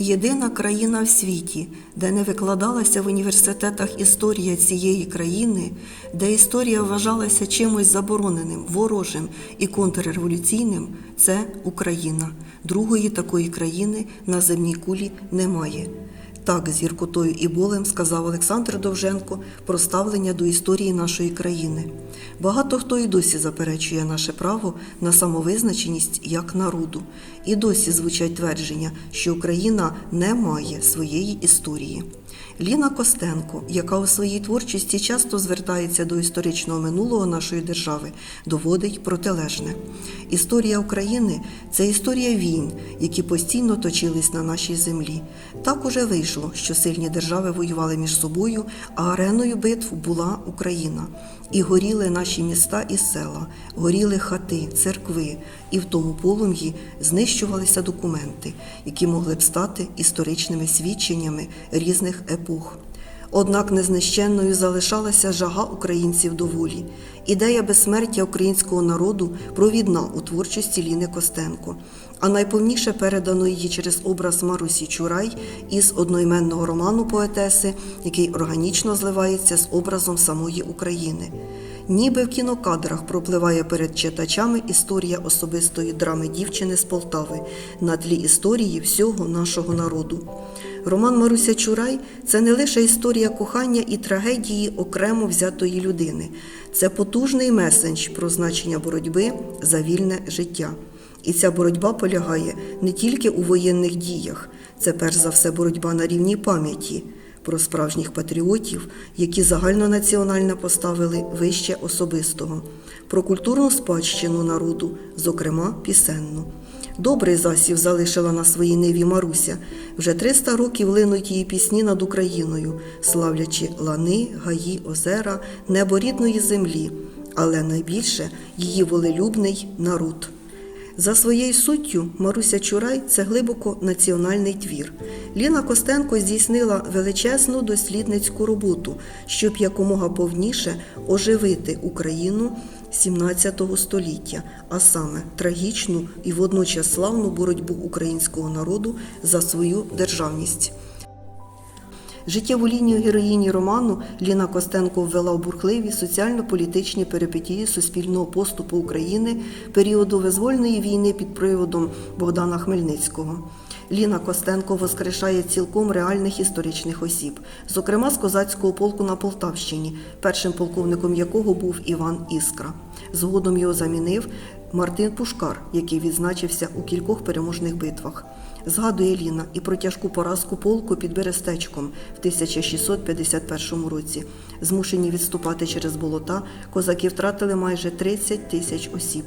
Єдина країна в світі, де не викладалася в університетах історія цієї країни, де історія вважалася чимось забороненим, ворожим і контрреволюційним, це Україна. Другої такої країни на земній кулі немає. Так, з гіркотою і болем сказав Олександр Довженко про ставлення до історії нашої країни. Багато хто і досі заперечує наше право на самовизначеність як народу. І досі звучать твердження, що Україна не має своєї історії. Ліна Костенко, яка у своїй творчості часто звертається до історичного минулого нашої держави, доводить протилежне. Історія України це історія війн, які постійно точились на нашій землі. Так уже вийшло, що сильні держави воювали між собою, а ареною битв була Україна. І горіли наші міста і села, горіли хати, церкви, і в тому полум'ї знищувалися документи, які могли б стати історичними свідченнями різних епох. Однак незнищенною залишалася жага українців до волі. Ідея безсмертя українського народу провідна у творчості Ліни Костенко, а найповніше передано її через образ Марусі Чурай із одноіменного роману поетеси, який органічно зливається з образом самої України. Ніби в кінокадрах пропливає перед читачами історія особистої драми дівчини з Полтави на тлі історії всього нашого народу. Роман Маруся Чурай це не лише історія кохання і трагедії окремо взятої людини, це потужний месендж про значення боротьби за вільне життя. І ця боротьба полягає не тільки у воєнних діях, це перш за все боротьба на рівні пам'яті про справжніх патріотів, які загальнонаціонально поставили вище особистого, про культурну спадщину народу, зокрема пісенну. Добрий засів залишила на своїй ниві Маруся. Вже 300 років линуть її пісні над Україною, славлячи лани, гаї, озера, небо рідної землі, але найбільше її волелюбний народ. За своєю суттю Маруся Чурай це глибоко національний твір. Ліна Костенко здійснила величезну дослідницьку роботу, щоб якомога повніше оживити Україну 17 століття, а саме трагічну і водночас славну боротьбу українського народу за свою державність. Життєву лінію героїні роману Ліна Костенко ввела в бурхливі соціально-політичні перипетії суспільного поступу України періоду визвольної війни під приводом Богдана Хмельницького. Ліна Костенко воскрешає цілком реальних історичних осіб, зокрема з козацького полку на Полтавщині, першим полковником якого був Іван Іскра. Згодом його замінив Мартин Пушкар, який відзначився у кількох переможних битвах. Згадує Ліна і про тяжку поразку полку під Берестечком в 1651 році. Змушені відступати через болота, козаки втратили майже 30 тисяч осіб.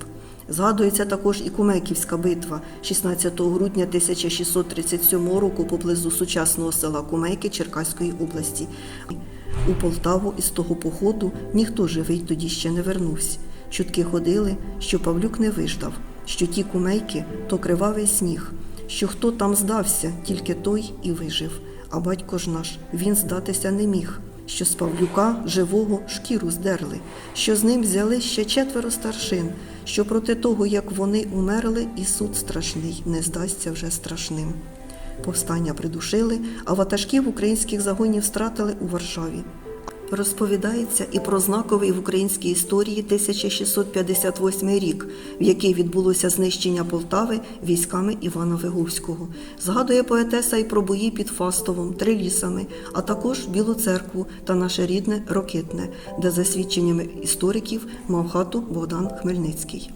Згадується також і Кумеківська битва 16 грудня 1637 року поблизу сучасного села Кумейки Черкаської області. У Полтаву із того походу ніхто живий тоді ще не вернувся. Чутки ходили, що Павлюк не виждав, що ті кумейки то кривавий сніг, що хто там здався, тільки той і вижив. А батько ж наш він здатися не міг, що з Павлюка живого шкіру здерли, що з ним взяли ще четверо старшин, що проти того, як вони умерли, і суд страшний не здасться вже страшним. Повстання придушили, а ватажків українських загонів стратили у Варшаві. Розповідається і про знаковий в українській історії 1658 рік, в який відбулося знищення Полтави військами Івана Виговського. Згадує поетеса і про бої під Фастовом, Трилісами, а також Білу церкву та наше рідне Рокитне, де, за свідченнями істориків, мав хату Богдан Хмельницький.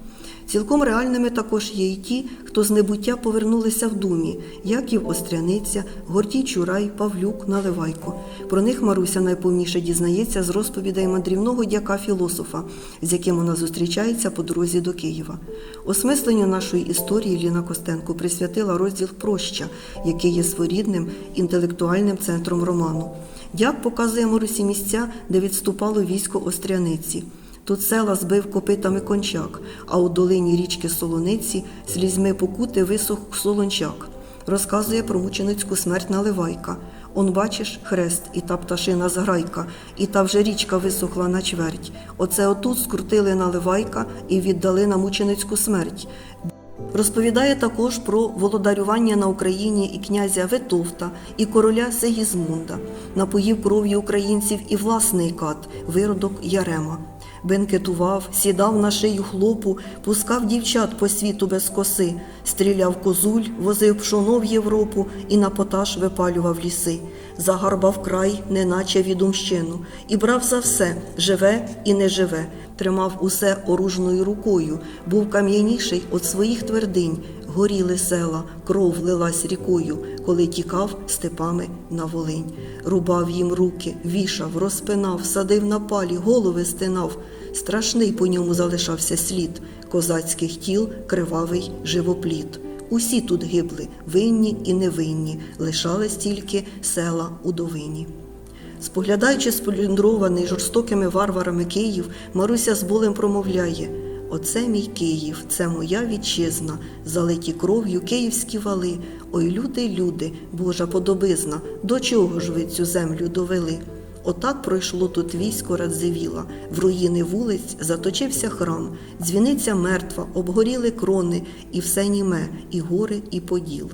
Цілком реальними також є й ті, хто з небуття повернулися в думі: Яків Остряниця, Гортій Чурай, Павлюк, Наливайко. Про них Маруся найповніше дізнається з розповідей мандрівного дяка філософа, з яким вона зустрічається по дорозі до Києва. Осмисленню нашої історії Ліна Костенко присвятила розділ Проща, який є своєрідним інтелектуальним центром роману. Дяк показує Марусі місця, де відступало військо Остряниці. Тут села збив копитами кончак, а у долині річки Солониці слізьми покути висох солончак. Розказує про мученицьку смерть Наливайка. Он бачиш хрест, і та пташина зграйка, і та вже річка висохла на чверть. Оце отут скрутили Наливайка і віддали на мученицьку смерть. Розповідає також про володарювання на Україні і князя Витовта, і короля Сегізмунда, напоїв кров'ю українців і власний кат, виродок Ярема. Бенкетував, сідав на шию хлопу, пускав дівчат по світу без коси, стріляв козуль, возив пшоно в Європу і на поташ випалював ліси, загарбав край, неначе відомщину, і брав за все живе і не живе, тримав усе оружною рукою, був кам'яніший від своїх твердинь, горіли села, кров лилась рікою, коли тікав степами на Волинь. Рубав їм руки, вішав, розпинав, садив на палі, голови стинав. Страшний по ньому залишався слід козацьких тіл, кривавий живопліт. Усі тут гибли, винні і невинні, лишались тільки села у довині. Споглядаючи сплюндрований жорстокими варварами Київ, Маруся з болем промовляє: Оце мій Київ, це моя вітчизна, залиті кров'ю київські вали. Ой, люди, люди, Божа подобизна, до чого ж ви цю землю довели? Отак пройшло тут військо Радзивіла, в руїни вулиць заточився храм, дзвіниця мертва, обгоріли крони, і все німе, і гори, і поділ.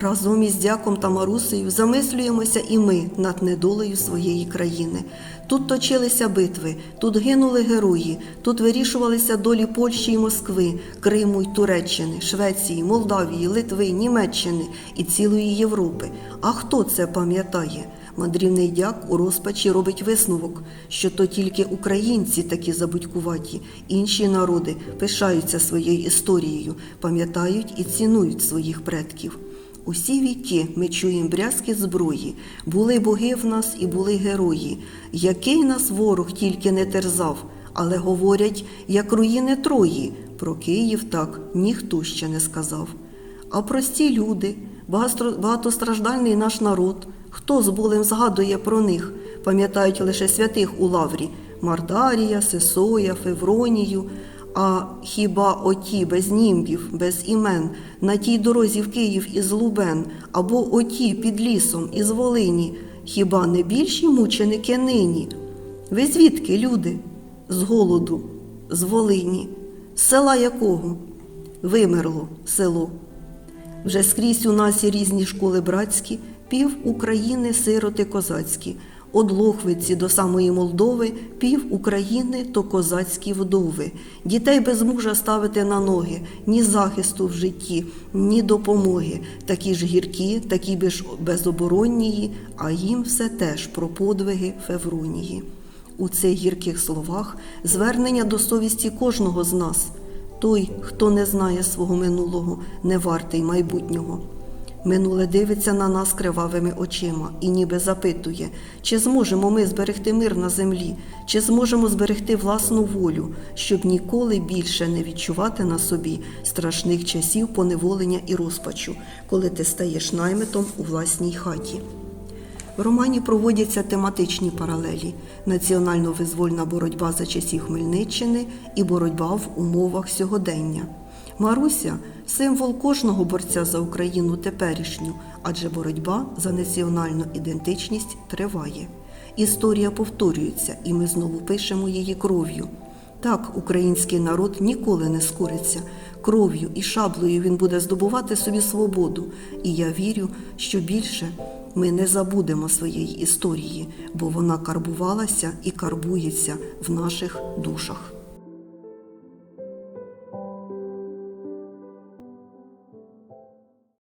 Разом із дяком та Марусею замислюємося і ми над недолею своєї країни. Тут точилися битви, тут гинули герої, тут вирішувалися долі Польщі і Москви, Криму й Туреччини, Швеції, Молдавії, Литви, Німеччини і цілої Європи. А хто це пам'ятає? Мандрівний дяк у розпачі робить висновок, що то тільки українці такі забудькуваті, інші народи пишаються своєю історією, пам'ятають і цінують своїх предків. Усі віки ми чуємо брязки зброї, були боги в нас і були герої. Який нас ворог тільки не терзав, але говорять, як руїни Трої. Про Київ так ніхто ще не сказав. А прості люди, багатостраждальний наш народ, хто з болем згадує про них, пам'ятають лише святих у лаврі Мардарія, Сесоя, Февронію. А хіба оті без німбів, без імен, на тій дорозі в Київ із Лубен, або оті під лісом із Волині, хіба не більші мученики нині? Ви звідки, люди? З голоду, з Волині, з села якого? Вимерло село. Вже скрізь у нас різні школи братські, пів України сироти козацькі, Од Лохвиці до самої Молдови, пів України то козацькі вдови. Дітей без мужа ставити на ноги, ні захисту в житті, ні допомоги. Такі ж гіркі, такі ж безобороннії, а їм все теж про подвиги Февронії. У цих гірких словах звернення до совісті кожного з нас. Той, хто не знає свого минулого, не вартий майбутнього. Минуле дивиться на нас кривавими очима і ніби запитує, чи зможемо ми зберегти мир на землі, чи зможемо зберегти власну волю, щоб ніколи більше не відчувати на собі страшних часів поневолення і розпачу, коли ти стаєш наймитом у власній хаті. В романі проводяться тематичні паралелі: національно-визвольна боротьба за часів Хмельниччини і боротьба в умовах сьогодення. Маруся символ кожного борця за Україну теперішню, адже боротьба за національну ідентичність триває. Історія повторюється, і ми знову пишемо її кров'ю. Так, український народ ніколи не скориться. Кров'ю і шаблею він буде здобувати собі свободу. І я вірю, що більше ми не забудемо своєї історії, бо вона карбувалася і карбується в наших душах.